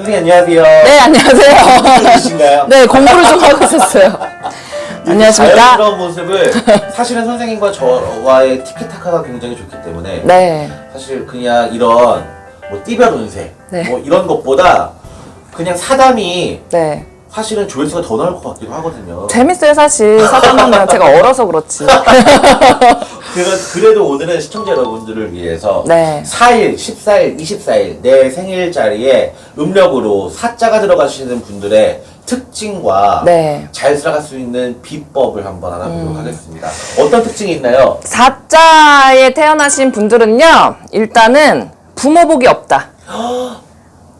선생님 안녕하세요. 네, 안녕하세요. 계신가요? 네, 공부를 좀 하고 있었어요. 안녕하십니까? 자연스러운 모습을 사실은 선생님과 저와의 티키타카가 굉장히 좋기 때문에 네. 사실 그냥 이런 뭐 띠별 운세 네. 뭐 이런 것보다 그냥 사담이 네. 사실은 조회수가 더 나올 것 같기도 하거든요. 재밌어요, 사실. 사담하면 제가 얼어서 그렇지. 그래, 그래도 오늘은 시청자 여러분들을 위해서 네. 4일, 14일, 24일 내 생일 자리에 음력으로 사자가 들어가시는 분들의 특징과 네. 음. 잘 살아갈 수 있는 비법을 한번 알아보도록 하겠습니다. 어떤 특징이 있나요? 사자에 태어나신 분들은요, 일단은 부모복이 없다.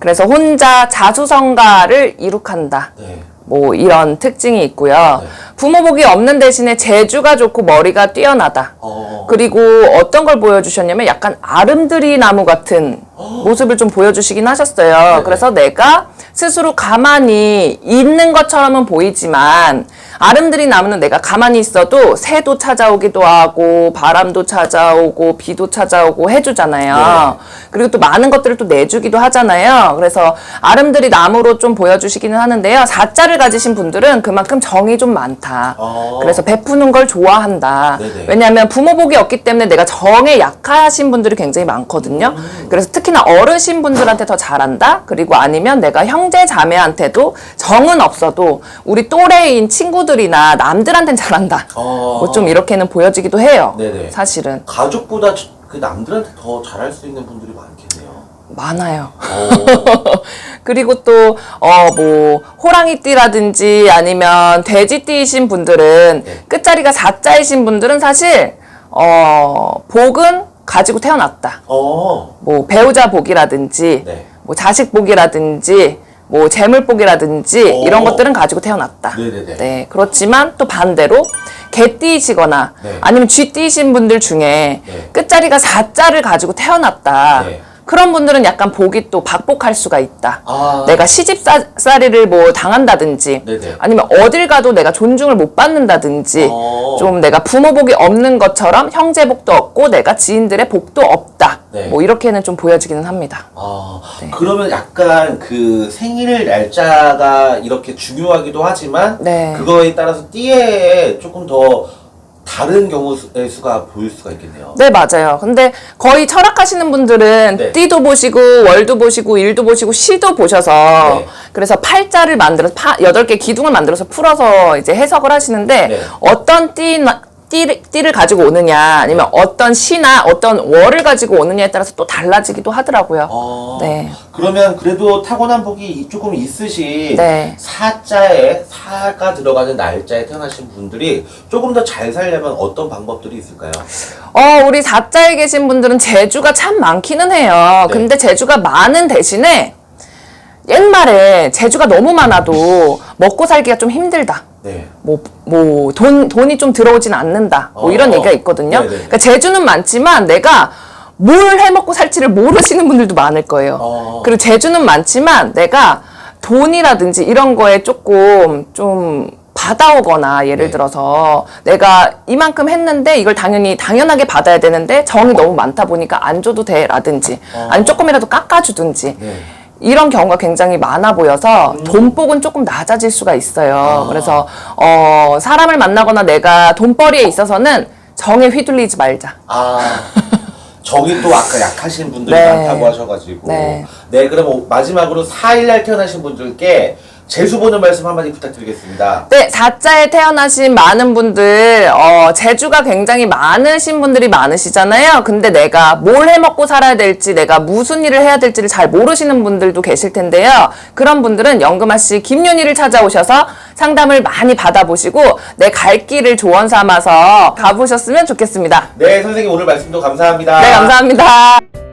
그래서 혼자 자수성가를 이룩한다. 네. 뭐 이런 특징이 있고요. 네. 부모복이 없는 대신에 재주가 좋고 머리가 뛰어나다. 어, 그리고 어떤 걸 보여주셨냐면 약간 아름드리 나무 같은 모습을 좀 보여주시긴 하셨어요. 네네. 그래서 내가 스스로 가만히 있는 것처럼은 보이지만 아름드리 나무는 내가 가만히 있어도 새도 찾아오기도 하고 바람도 찾아오고 비도 찾아오고 해주잖아요. 네. 그리고 또 많은 것들을 또 내주기도 하잖아요. 그래서 아름드리 나무로 좀 보여주시기는 하는데요. 사자를 가지신 분들은 그만큼 정이 좀 많다. 어. 그래서 베푸는 걸 좋아한다. 네네. 왜냐하면 부모복이 없기 때문에 내가 정에 약하신 분들이 굉장히 많거든요. 그래서 특히 나 어르신 분들한테 더 잘한다. 그리고 아니면 내가 형제 자매한테도 정은 없어도 우리 또래인 친구들이나 남들한테는 잘한다. 어. 뭐 좀 이렇게는 보여지기도 해요. 네네. 사실은 가족보다 저- 그 남들한테 더 잘할 수 있는 분들이 많겠네요. 많아요. 어, 그리고 또, 어, 뭐, 호랑이띠라든지 아니면 돼지띠이신 분들은 네. 끝자리가 사자이신 분들은 사실, 어, 복은 가지고 태어났다. 어, 뭐, 배우자 복이라든지, 네. 뭐, 자식 복이라든지, 뭐, 재물 복이라든지, 오. 이런 것들은 가지고 태어났다. 네네네. 네, 그렇지만 또 반대로, 개띠이시거나 네. 아니면 쥐띠이신 분들 중에 네. 끝자리가 사자를 가지고 태어났다. 네. 그런 분들은 약간 복이 또 박복할 수가 있다. 아. 내가 시집살이를 뭐 당한다든지 네네. 아니면 어딜 가도 내가 존중을 못 받는다든지 어. 좀 내가 부모복이 없는 것처럼 형제복도 없고 내가 지인들의 복도 없다. 네. 뭐 이렇게는 좀 보여지기는 합니다. 아, 그러면 약간 그 생일 날짜가 이렇게 중요하기도 하지만 네. 그거에 따라서 띠에 조금 더 다른 경우의 수가 보일 수가 있겠네요. 네, 맞아요. 근데 거의 철학하시는 분들은 네. 띠도 보시고, 월도 보시고, 일도 보시고, 시도 보셔서, 네. 그래서 팔자를 만들어서, 파, 8개 기둥을 만들어서 풀어서 이제 해석을 하시는데, 네. 어떤 띠나, 띠를, 띠를 가지고 오느냐, 아니면 어떤 시나 어떤 월을 가지고 오느냐에 따라서 또 달라지기도 하더라고요. 어, 네. 그러면 그래도 타고난 복이 조금 있으신 네. 사자에 사가 들어가는 날짜에 태어나신 분들이 조금 더 잘 살려면 어떤 방법들이 있을까요? 어, 우리 사자에 계신 분들은 재주가 참 많기는 해요. 네. 근데 재주가 많은 대신에 옛말에 재주가 너무 많아도 먹고 살기가 좀 힘들다. 네. 뭐, 뭐, 돈, 돈이 좀 들어오진 않는다. 뭐 이런 어. 얘기가 있거든요. 네네. 그러니까 재주는 많지만 내가 뭘 해먹고 살지를 모르시는 분들도 많을 거예요. 어. 그리고 재주는 많지만 내가 돈이라든지 이런 거에 조금 좀 받아오거나 예를 네. 들어서 내가 이만큼 했는데 이걸 당연히 당연하게 받아야 되는데 정이 너무 많다 보니까 안 줘도 돼라든지 어. 아니면 조금이라도 깎아주든지 네. 이런 경우가 굉장히 많아 보여서 돈복은 조금 낮아질 수가 있어요. 그래서 어 사람을 만나거나 내가 돈벌이에 있어서는 정에 휘둘리지 말자. 아, 저기 또 아까 약하신 분들이 네. 많다고 하셔가지고. 네. 네. 그럼 마지막으로 4일날 태어나신 분들께 재수 보는 말씀 한마디 부탁드리겠습니다. 네, 사자에 태어나신 많은 분들, 어, 재주가 굉장히 많으신 분들이 많으시잖아요. 근데 내가 뭘 해먹고 살아야 될지, 내가 무슨 일을 해야 될지를 잘 모르시는 분들도 계실 텐데요. 그런 분들은 연금아 씨 김윤희를 찾아오셔서 상담을 많이 받아보시고, 내 갈 길을 조언 삼아서 가보셨으면 좋겠습니다. 네, 선생님 오늘 말씀도 감사합니다. 네, 감사합니다.